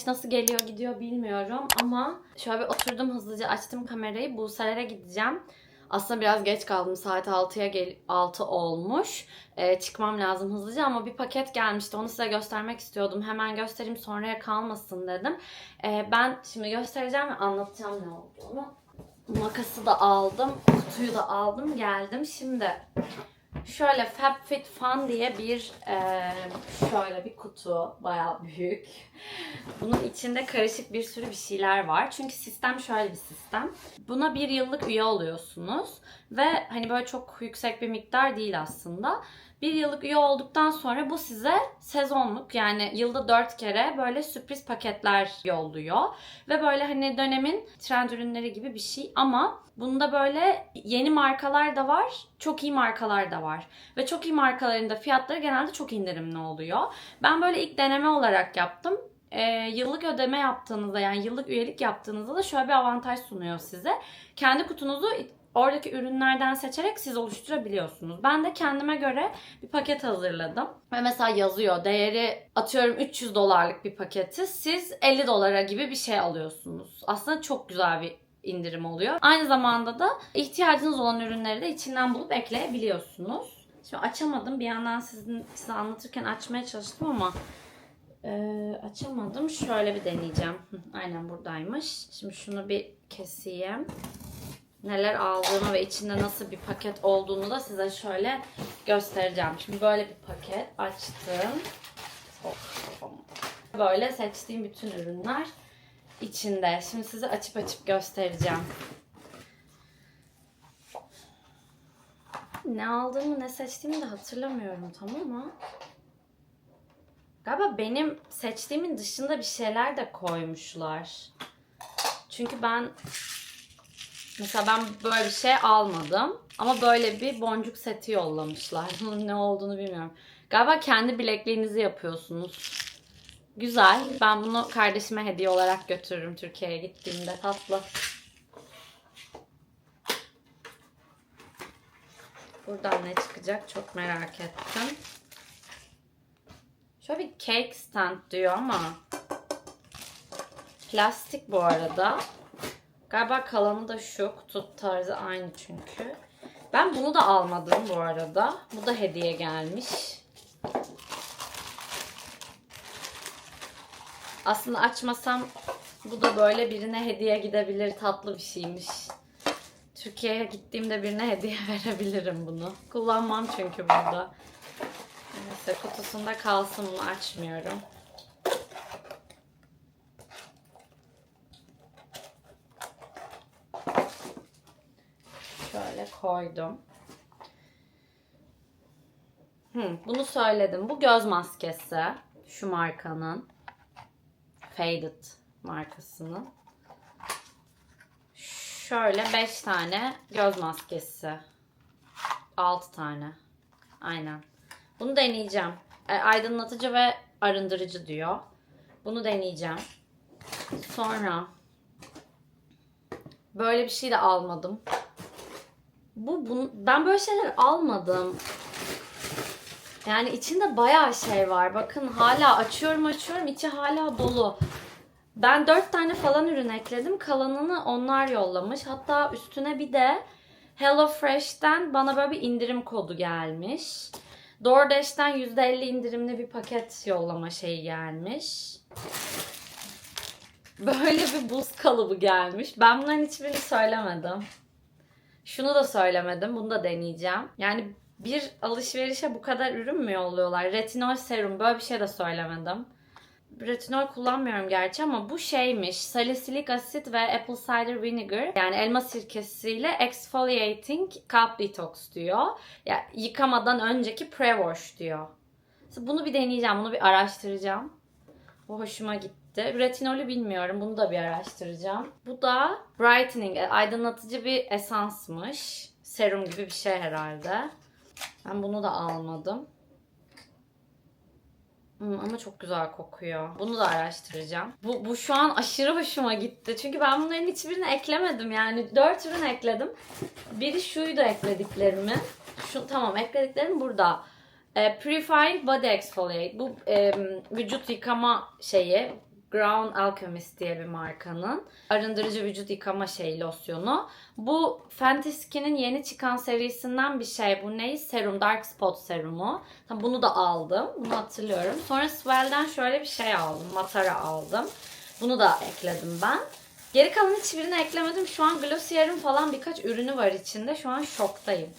güneş nasıl geliyor gidiyor bilmiyorum ama şöyle bir oturdum hızlıca açtım kamerayı. Buse'lere gideceğim. Aslında biraz geç kaldım. Saat 6'ya gel 6 olmuş. Ee, çıkmam lazım hızlıca ama bir paket gelmişti. Onu size göstermek istiyordum. Hemen göstereyim sonraya kalmasın dedim. Ee, ben şimdi göstereceğim ve anlatacağım ne olduğunu. Makası da aldım. Kutuyu da aldım. Geldim. Şimdi şöyle FabFitFun diye bir e, şöyle bir kutu. Bayağı büyük. Bunun içinde karışık bir sürü bir şeyler var. Çünkü sistem şöyle bir sistem. Buna bir yıllık üye oluyorsunuz. Ve hani böyle çok yüksek bir miktar değil aslında. Bir yıllık üye olduktan sonra bu size sezonluk yani yılda dört kere böyle sürpriz paketler yolluyor. Ve böyle hani dönemin trend ürünleri gibi bir şey ama bunda böyle yeni markalar da var, çok iyi markalar da var. Ve çok iyi markaların da fiyatları genelde çok indirimli oluyor. Ben böyle ilk deneme olarak yaptım. Ee, yıllık ödeme yaptığınızda yani yıllık üyelik yaptığınızda da şöyle bir avantaj sunuyor size. Kendi kutunuzu oradaki ürünlerden seçerek siz oluşturabiliyorsunuz. Ben de kendime göre bir paket hazırladım. Ve mesela yazıyor değeri atıyorum 300 dolarlık bir paketi siz 50 dolara gibi bir şey alıyorsunuz. Aslında çok güzel bir indirim oluyor. Aynı zamanda da ihtiyacınız olan ürünleri de içinden bulup ekleyebiliyorsunuz. Şimdi açamadım. Bir yandan sizin, size anlatırken açmaya çalıştım ama e, açamadım. Şöyle bir deneyeceğim. Aynen buradaymış. Şimdi şunu bir keseyim neler aldığımı ve içinde nasıl bir paket olduğunu da size şöyle göstereceğim. Şimdi böyle bir paket açtım. Böyle seçtiğim bütün ürünler içinde. Şimdi size açıp açıp göstereceğim. Ne aldığımı ne seçtiğimi de hatırlamıyorum tamam mı? Galiba benim seçtiğimin dışında bir şeyler de koymuşlar. Çünkü ben Mesela ben böyle bir şey almadım. Ama böyle bir boncuk seti yollamışlar. Ne olduğunu bilmiyorum. Galiba kendi bilekliğinizi yapıyorsunuz. Güzel. Ben bunu kardeşime hediye olarak götürürüm Türkiye'ye gittiğimde. Tatlı. Buradan ne çıkacak çok merak ettim. Şöyle bir cake stand diyor ama plastik bu arada. Galiba kalanı da şu. Kutu tarzı aynı çünkü. Ben bunu da almadım bu arada. Bu da hediye gelmiş. Aslında açmasam bu da böyle birine hediye gidebilir. Tatlı bir şeymiş. Türkiye'ye gittiğimde birine hediye verebilirim bunu. Kullanmam çünkü burada. Neyse kutusunda kalsın bunu açmıyorum. Şöyle koydum. Hı, bunu söyledim. Bu göz maskesi. Şu markanın. Faded markasının. Şöyle 5 tane göz maskesi. 6 tane. Aynen. Bunu deneyeceğim. E, Aydınlatıcı ve arındırıcı diyor. Bunu deneyeceğim. Sonra böyle bir şey de almadım. Bu, bu ben böyle şeyler almadım. Yani içinde bayağı şey var. Bakın hala açıyorum açıyorum içi hala dolu. Ben 4 tane falan ürün ekledim. Kalanını onlar yollamış. Hatta üstüne bir de Hello Fresh'ten bana böyle bir indirim kodu gelmiş. DoorDash'ten %50 indirimli bir paket yollama şeyi gelmiş. Böyle bir buz kalıbı gelmiş. Ben bunların hiçbirini söylemedim. Şunu da söylemedim. Bunu da deneyeceğim. Yani bir alışverişe bu kadar ürün mü yolluyorlar? Retinol serum. Böyle bir şey de söylemedim. Retinol kullanmıyorum gerçi ama bu şeymiş. Salisilik asit ve apple cider vinegar yani elma sirkesiyle exfoliating scalp detox diyor. Yani yıkamadan önceki pre-wash diyor. Bunu bir deneyeceğim. Bunu bir araştıracağım. Bu hoşuma gitti. Retinolü bilmiyorum. Bunu da bir araştıracağım. Bu da brightening, e, aydınlatıcı bir esansmış. Serum gibi bir şey herhalde. Ben bunu da almadım. Hmm, ama çok güzel kokuyor. Bunu da araştıracağım. Bu, bu şu an aşırı hoşuma gitti. Çünkü ben bunların hiçbirini eklemedim. Yani 4 ürün ekledim. Biri şuydu eklediklerimi. Şu, tamam eklediklerim burada. E, Purifying Body Exfoliate. Bu e, vücut yıkama şeyi. Ground Alchemist diye bir markanın arındırıcı vücut yıkama şeyi losyonu. Bu Fenty Skin'in yeni çıkan serisinden bir şey. Bu ne? Serum, Dark Spot serumu. Bunu da aldım. Bunu hatırlıyorum. Sonra Swell'den şöyle bir şey aldım. Matara aldım. Bunu da ekledim ben. Geri kalan hiçbirini eklemedim. Şu an Glossier'in falan birkaç ürünü var içinde. Şu an şoktayım.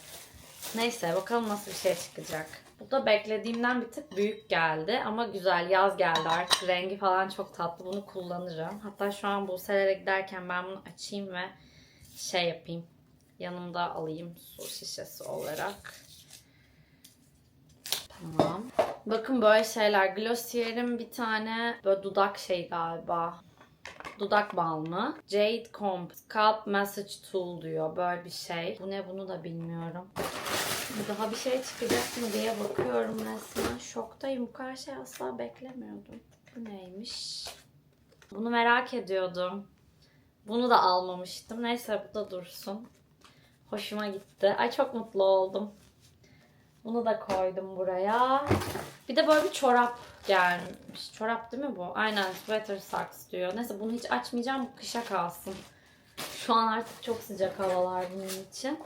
Neyse bakalım nasıl bir şey çıkacak. Bu da beklediğimden bir tık büyük geldi ama güzel yaz geldi artık rengi falan çok tatlı bunu kullanırım. Hatta şu an Buse'lere giderken ben bunu açayım ve şey yapayım. Yanımda alayım su şişesi olarak. Tamam. Bakın böyle şeyler. Glossier'in bir tane böyle dudak şey galiba. Dudak balmı. Jade Comb Scalp Massage Tool diyor. Böyle bir şey. Bu ne bunu da bilmiyorum. Daha bir şey çıkacak mı diye bakıyorum resmen. Şoktayım. Bu kadar şey asla beklemiyordum. Bu neymiş? Bunu merak ediyordum. Bunu da almamıştım. Neyse bu da dursun. Hoşuma gitti. Ay çok mutlu oldum. Bunu da koydum buraya. Bir de böyle bir çorap gelmiş. Çorap değil mi bu? Aynen sweater socks diyor. Neyse bunu hiç açmayacağım. Bu kışa kalsın. Şu an artık çok sıcak havalar bunun için.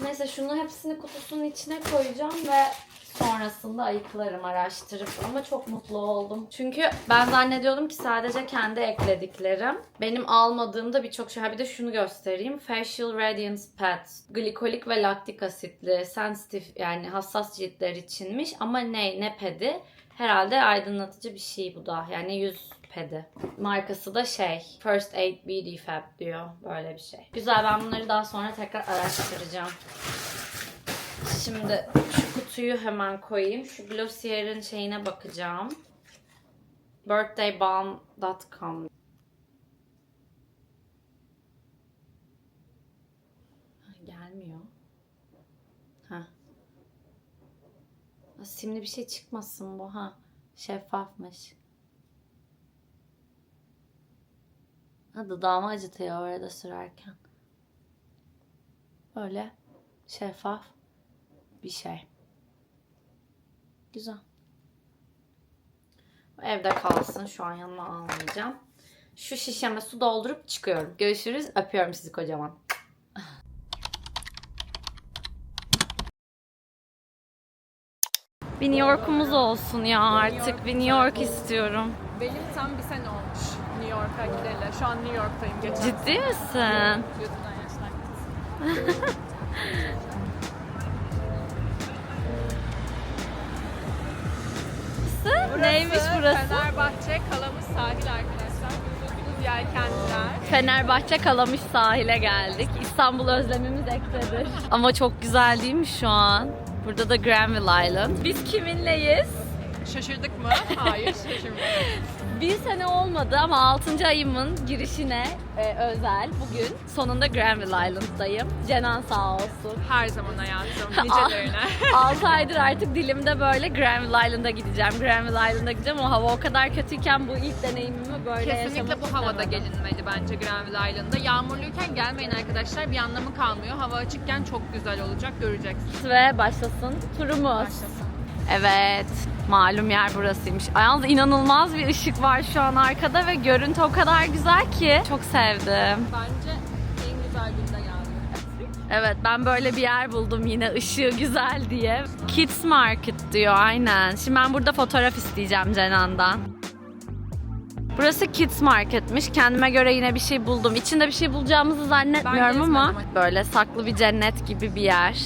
Neyse şunu hepsini kutusunun içine koyacağım ve sonrasında ayıklarım araştırıp ama çok mutlu oldum. Çünkü ben zannediyordum ki sadece kendi eklediklerim. Benim almadığımda birçok şey. Ha bir de şunu göstereyim. Facial Radiance Pads. Glikolik ve laktik asitli, sensitif yani hassas ciltler içinmiş. Ama ne? Ne pedi? Herhalde aydınlatıcı bir şey bu da. Yani yüz pedi. Markası da şey First Aid Beauty Fab diyor. Böyle bir şey. Güzel ben bunları daha sonra tekrar araştıracağım. Şimdi şu kutuyu hemen koyayım. Şu Glossier'in şeyine bakacağım. Birthdaybalm.com Gelmiyor. Ha. Simli bir şey çıkmasın bu ha. Şeffafmış. Ha dudağımı acıtıyor orada sürerken. Böyle şeffaf bir şey. Güzel. Evde kalsın. Şu an yanıma almayacağım. Şu şişeme su doldurup çıkıyorum. Görüşürüz. Öpüyorum sizi kocaman. Bir New York'umuz olsun ya artık. Bir New York istiyorum. Benim tam bir sene olmuş New York'a gideli. Şu an New York'tayım. Geçen Ciddi misin? YouTube'dan yaşlandım. Neymiş burası? Fenerbahçe Kalamış Sahil arkadaşlar. Gördüğünüz yelkenliler. Fenerbahçe Kalamış sahile geldik. İstanbul özlemimiz ektedir. Ama çok güzel değil mi şu an? Burada da Granville Island. Biz kiminleyiz? Şaşırdık mı? Hayır şaşırmadık. Bir sene olmadı ama 6. ayımın girişine e, özel bugün sonunda Granville Island'dayım. Cenan sağ olsun. Her zaman hayatım. Nicelerine. 6 aydır artık dilimde böyle Granville Island'a gideceğim. Granville Island'a gideceğim. O hava o kadar kötüyken bu ilk deneyimimi böyle Kesinlikle bu havada istemedim. gelinmeli bence Granville Island'da. Yağmurluyken gelmeyin arkadaşlar. Bir anlamı kalmıyor. Hava açıkken çok güzel olacak. Göreceksiniz. ve başlasın turumuz. Başlasın. Evet, malum yer burasıymış. Yalnız inanılmaz bir ışık var şu an arkada ve görüntü o kadar güzel ki. Çok sevdim. Bence en güzel günde geldik. Evet, ben böyle bir yer buldum yine ışığı güzel diye. Kids Market diyor aynen. Şimdi ben burada fotoğraf isteyeceğim Cenan'dan. Burası Kids Market'miş. Kendime göre yine bir şey buldum. İçinde bir şey bulacağımızı zannetmiyorum ama böyle saklı bir cennet gibi bir yer.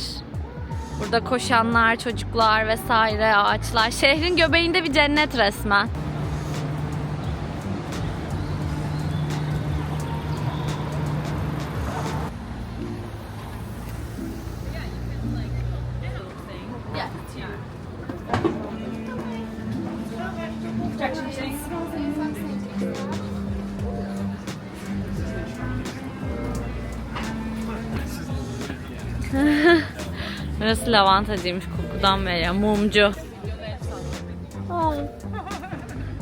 Burada koşanlar, çocuklar vesaire, ağaçlar. Şehrin göbeğinde bir cennet resmen. Burası lavantacıymış kokudan beri. Mumcu.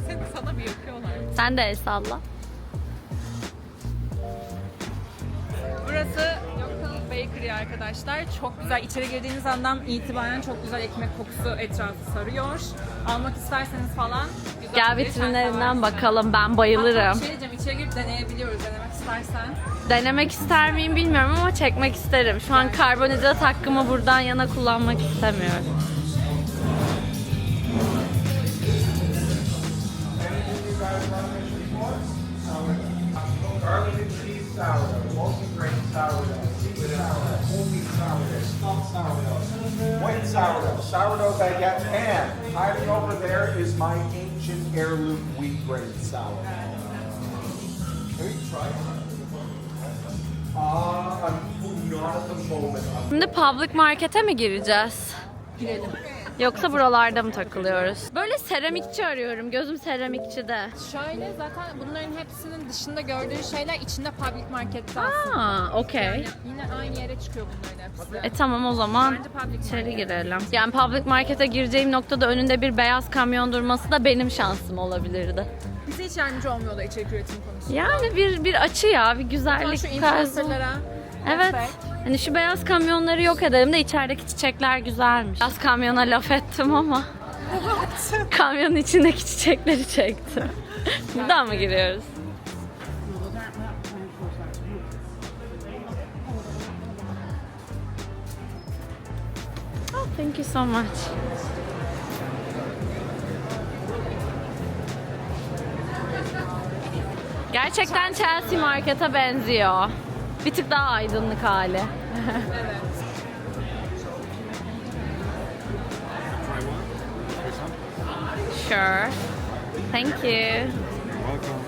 Seni sana bir yapıyorlar. Sen de el salla. Burası Local Bakery arkadaşlar. Çok güzel. İçeri girdiğiniz andan itibaren çok güzel ekmek kokusu etrafı sarıyor. Almak isterseniz falan güzel Gel vitrinlerinden bakalım. Ben bayılırım. Hatta bir şey diyeceğim içeri girip deneyebiliyoruz denemek istersen. Denemek ister miyim bilmiyorum ama çekmek isterim. Şu an karbonhidrat hakkımı buradan yana kullanmak istemiyorum. White sourdough, sourdough baguette, and hiding over there is my ancient heirloom wheat grain sourdough. Şimdi public markete mi gireceğiz? Girelim. Yoksa buralarda mı takılıyoruz? Böyle seramikçi arıyorum. Gözüm seramikçide. Şöyle zaten bunların hepsinin dışında gördüğün şeyler içinde public markette aslında. Aa, okey. Yani yine aynı yere çıkıyor bunların hepsi. E tamam o zaman içeri girelim. Yani public markete gireceğim noktada önünde bir beyaz kamyon durması da benim şansım olabilirdi. Bize hiç yardımcı olmuyorlar içerik üretim konusunda. Yani bir bir açı ya, bir güzellik şu influencerlara Evet. Hani şu beyaz kamyonları yok edelim de içerideki çiçekler güzelmiş. Beyaz kamyona laf ettim ama kamyonun içindeki çiçekleri çektim. Buradan mı giriyoruz? Oh, thank you so much. Gerçekten Chelsea Market'a benziyor. Bir tık daha aydınlık hali. Sure. Thank you. Welcome.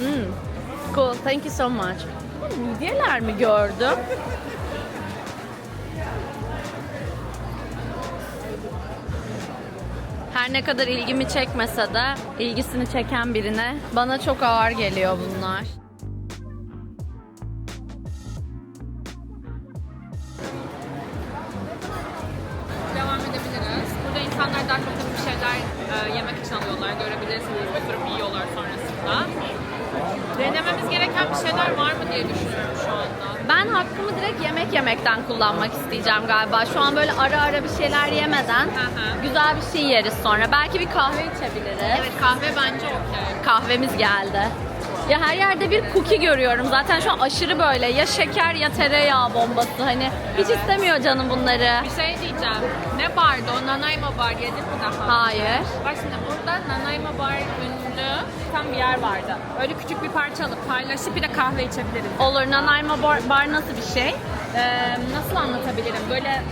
Mm. Cool. Thank you so much. Hmm, Midyeler mi gördüm? Her ne kadar ilgimi çekmese de ilgisini çeken birine bana çok ağır geliyor bunlar. Ara ara bir şeyler yemeden hı. güzel bir şey yeriz sonra. Belki bir kahve içebiliriz. Evet kahve bence okey. Kahvemiz geldi. Ya her yerde bir cookie görüyorum. Zaten şu an aşırı böyle ya şeker ya tereyağı bombası. Hani hiç istemiyor canım bunları. Bir şey diyeceğim. Ne bardı o? Nanaimo bar yedin mi daha? Hayır. Bak şimdi burada Nanaimo bar ünlü tam bir yer vardı. Öyle küçük bir parça alıp paylaşıp bir de kahve içebiliriz. Olur. Nanaimo bar, bar nasıl bir şey? Ee, nasıl anlatabilirim? Böyle...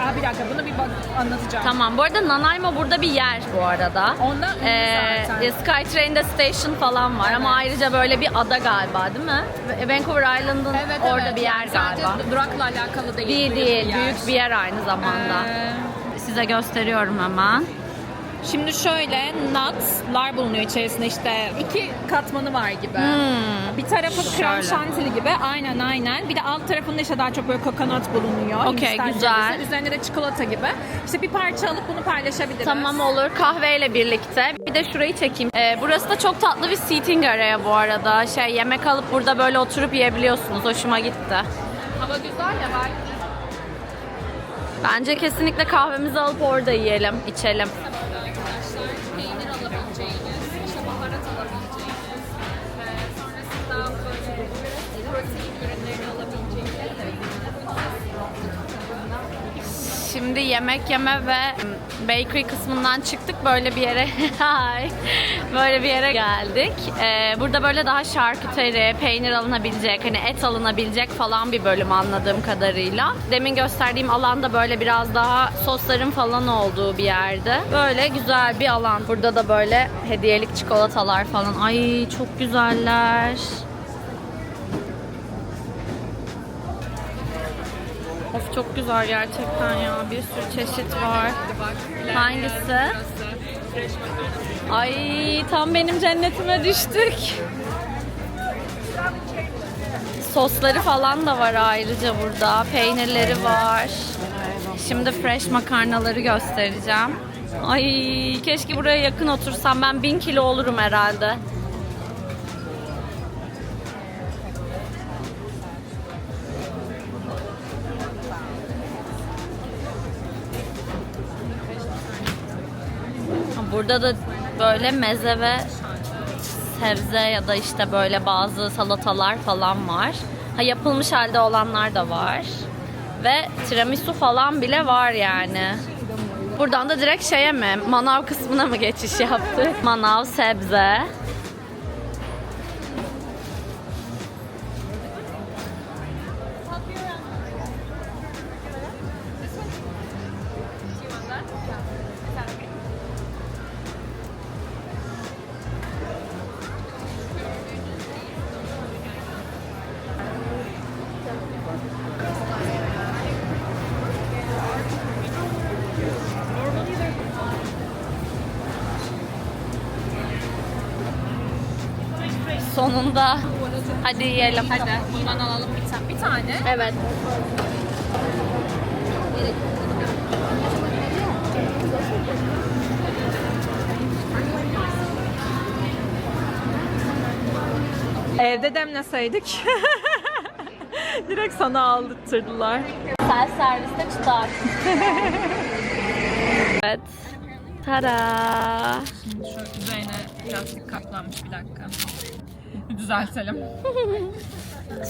Aa, bir dakika bunu bir bak anlatacağım. Tamam. Bu arada Nanaimo burada bir yer bu arada. Ondan ünlü Ee, zaten. Skytrain'de station falan var ama ayrıca böyle bir ada galiba değil mi? Vancouver Island'ın Evet, orada evet. bir yer Sadece galiba. durakla alakalı değil. Değil büyük değil. bir yer. Büyük bir yer aynı zamanda. Ee, Size gösteriyorum hemen. Şimdi şöyle nutlar bulunuyor içerisinde işte iki katmanı var gibi. Hmm. Bir tarafı krem şantili gibi aynen aynen. Bir de alt tarafında işte daha çok böyle kokonat bulunuyor. Okey, güzel. cevizi. Üzerinde de çikolata gibi. İşte bir parça alıp bunu paylaşabiliriz. Tamam olur. Kahveyle birlikte. Bir de şurayı çekeyim. Ee, burası da çok tatlı bir seating area bu arada. Şey yemek alıp burada böyle oturup yiyebiliyorsunuz. Hoşuma gitti. Hava güzel ya belki. Bence kesinlikle kahvemizi alıp orada yiyelim, içelim. Şimdi yemek yeme ve bakery kısmından çıktık. Böyle bir yere böyle bir yere geldik. Ee, burada böyle daha şarküteri, peynir alınabilecek, hani et alınabilecek falan bir bölüm anladığım kadarıyla. Demin gösterdiğim alanda böyle biraz daha sosların falan olduğu bir yerde. Böyle güzel bir alan. Burada da böyle hediyelik çikolatalar falan. Ay çok güzeller. Of çok güzel gerçekten ya. Bir sürü çeşit var. Hangisi? Ay tam benim cennetime düştük. Sosları falan da var ayrıca burada. Peynirleri var. Şimdi fresh makarnaları göstereceğim. Ay keşke buraya yakın otursam. Ben bin kilo olurum herhalde. Burada da böyle meze ve sebze ya da işte böyle bazı salatalar falan var. Ha yapılmış halde olanlar da var. Ve tiramisu falan bile var yani. Buradan da direkt şeye mi? Manav kısmına mı geçiş yaptık? Manav sebze. Sonunda. Hadi yiyelim. Hadi bundan alalım bir tane. Bir tane. Evet. Evde demleseydik. Direkt sana aldırtırdılar. Self serviste çıtar. evet. Tada. Şu üzerine plastik kaplanmış bir dakika. Düzeltelim.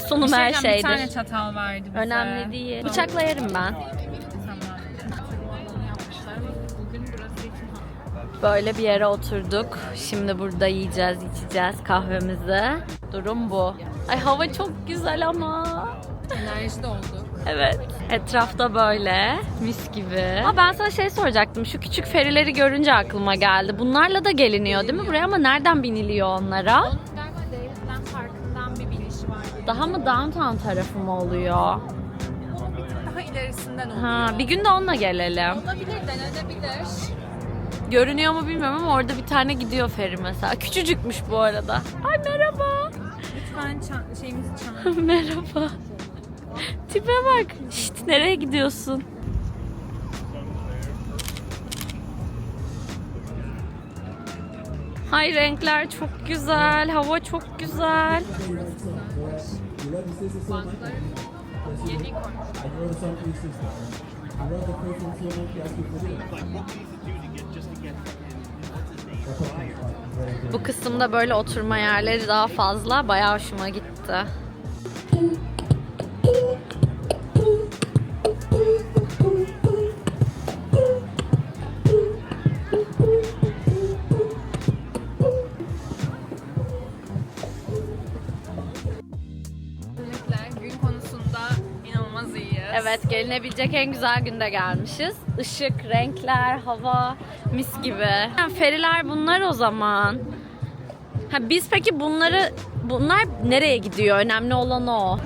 Sunum Bir her Bir tane çatal verdi bize. Önemli değil. Bıçakla yerim ben. Böyle bir yere oturduk. Şimdi burada yiyeceğiz, içeceğiz kahvemizi. Durum bu. Ay hava çok güzel ama. enerji de oldu. Evet. Etrafta böyle mis gibi. Aa, ben sana şey soracaktım. Şu küçük ferileri görünce aklıma geldi. Bunlarla da geliniyor değil mi buraya ama nereden biniliyor onlara? Daha mı downtown tarafı mı oluyor? Onun bir tık daha ilerisinden oluyor. Ha, bir gün de onunla gelelim. Olabilir, denenebilir. Görünüyor mu bilmiyorum ama orada bir tane gidiyor feri mesela. Küçücükmüş bu arada. Ay merhaba. Lütfen çan- şeyimizi çan. merhaba. Tipe bak. Şşt nereye gidiyorsun? Hay renkler çok güzel. Hava çok güzel. Bu kısımda böyle oturma yerleri daha fazla. Bayağı hoşuma gitti. Evet gelinebilecek en güzel günde gelmişiz. Işık, renkler, hava mis gibi. Yani feriler bunlar o zaman. Ha, biz peki bunları bunlar nereye gidiyor? Önemli olan o.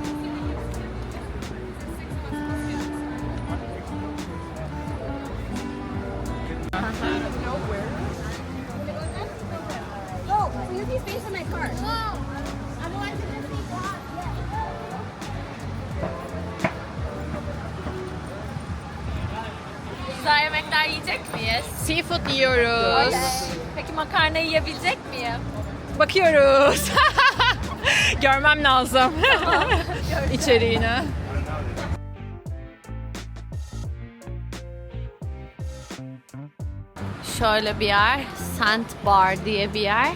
yiyecek miyiz? Seafood yiyoruz. Peki makarna yiyebilecek miyim? Bakıyoruz. Görmem lazım. İçeriğini. Şöyle bir yer. Sand Bar diye bir yer.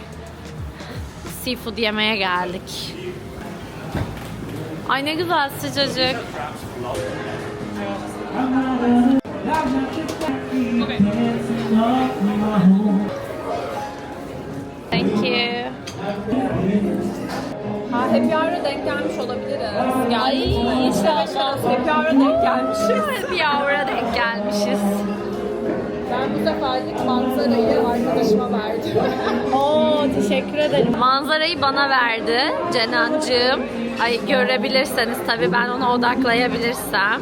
Seafood yemeye geldik. Ay ne güzel sıcacık. Thank you. Ha, happy hour'a denk gelmiş olabiliriz. Ay inşallah. Happy hour'a denk gelmişiz. Bir yavra denk gelmişiz. Ben bu seferlik manzarayı arkadaşıma verdim. Oo teşekkür ederim. Manzarayı bana verdi Cenancığım. Ay görebilirseniz tabii ben ona odaklayabilirsem.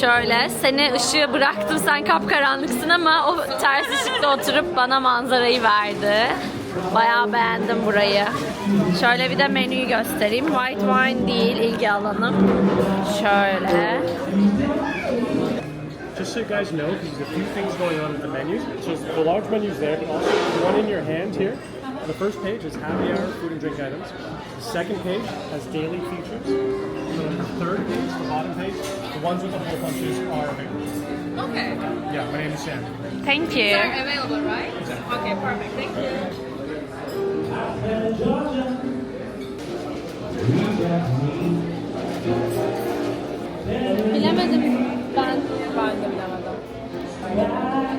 Şöyle seni ışığı bıraktım sen kapkaranlıksın ama o ters ışıkta oturup bana manzarayı verdi. Bayağı beğendim burayı. Şöyle bir de menüyü göstereyim. White wine değil ilgi alanım. Şöyle. Just so you guys know, there's a few things going on with the menus. So the large menu's there, but also one in your hand here. The first page is happy hour food and drink items. The second page has daily features. And then the third page, the bottom page, the ones with the hole punches are available. Okay. Yeah, my name is Sam. Thank you. They're you. available, right? Okay, perfect. Thank you. Bilemedim ben. Ben de bilemedim.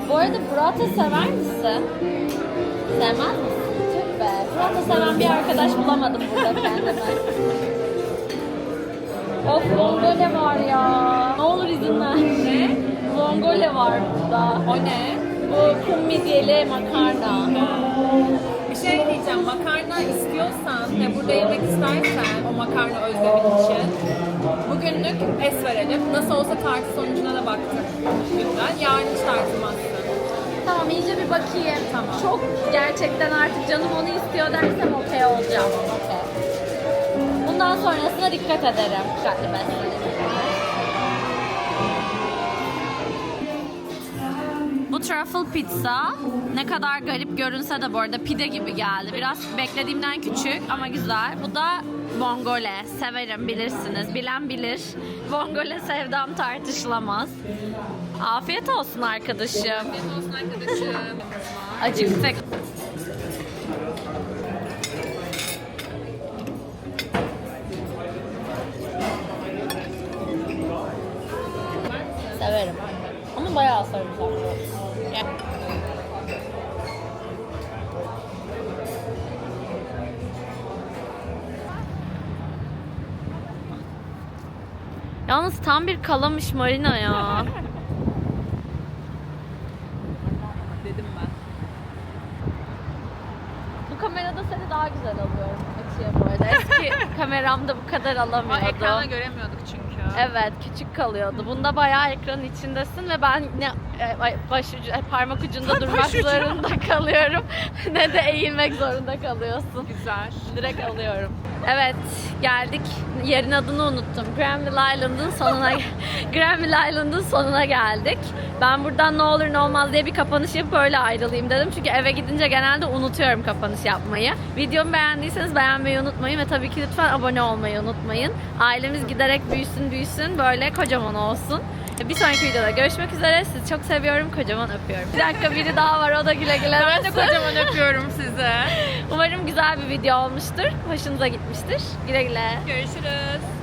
Bu arada burrata sever misin? Sevmez misin? Burrata seven bir arkadaş bulamadım burada kendime. of vongole var ya. Ne olur izin ver. Ne? Vongole var burada. O ne? Bu kum midyeli makarna. Bir şey diyeceğim. Makarna istiyorsan ve burada yemek istersen o makarna özlemin için bugünlük es verelim. Nasıl olsa tartı sonucuna da baktık. Günden. Yarın hiç tartılmazsın. İyice bir bakayım. Tamam. Çok gerçekten artık canım onu istiyor dersem okey olacağım. Okey. Bundan sonrasına dikkat ederim. Dikkatli beslenim. Bu truffle pizza ne kadar garip görünse de bu arada pide gibi geldi. Biraz beklediğimden küçük ama güzel. Bu da vongole. Severim bilirsiniz. Bilen bilir. Vongole sevdam tartışılamaz. Afiyet olsun arkadaşım. Afiyet olsun arkadaşım. Acıktık. Severim. Ama bayağı sarımsaklı. Ya- Yalnız tam bir kalamış marina ya. Dedim ben. Bu kamerada seni daha güzel alıyorum açıya bu arada. Kameramda bu kadar Ama alamıyordum. ekrana göremiyorduk çünkü. Evet küçük kalıyordu. Bunda bayağı ekranın içindesin ve ben ne ay, baş ucu, e, parmak ucunda durmak ucu. zorunda kalıyorum. ne de eğilmek zorunda kalıyorsun. Güzel. Direkt alıyorum. Evet geldik. Yerin adını unuttum. Granville Island'ın sonuna Granville Island'ın sonuna geldik. Ben buradan ne olur ne olmaz diye bir kapanış yapıp öyle ayrılayım dedim. Çünkü eve gidince genelde unutuyorum kapanış yapmayı. Videomu beğendiyseniz beğenmeyi unutmayın ve tabii ki lütfen abone olmayı unutmayın. Ailemiz giderek büyüsün büyüsün böyle kocaman olsun. Bir sonraki videoda görüşmek üzere. Sizi çok seviyorum. Kocaman öpüyorum. Bir dakika biri daha var. O da güle güle. Ben de kocaman öpüyorum size. Umarım güzel bir video olmuştur. Hoşunuza gitmiştir. Güle güle. Görüşürüz.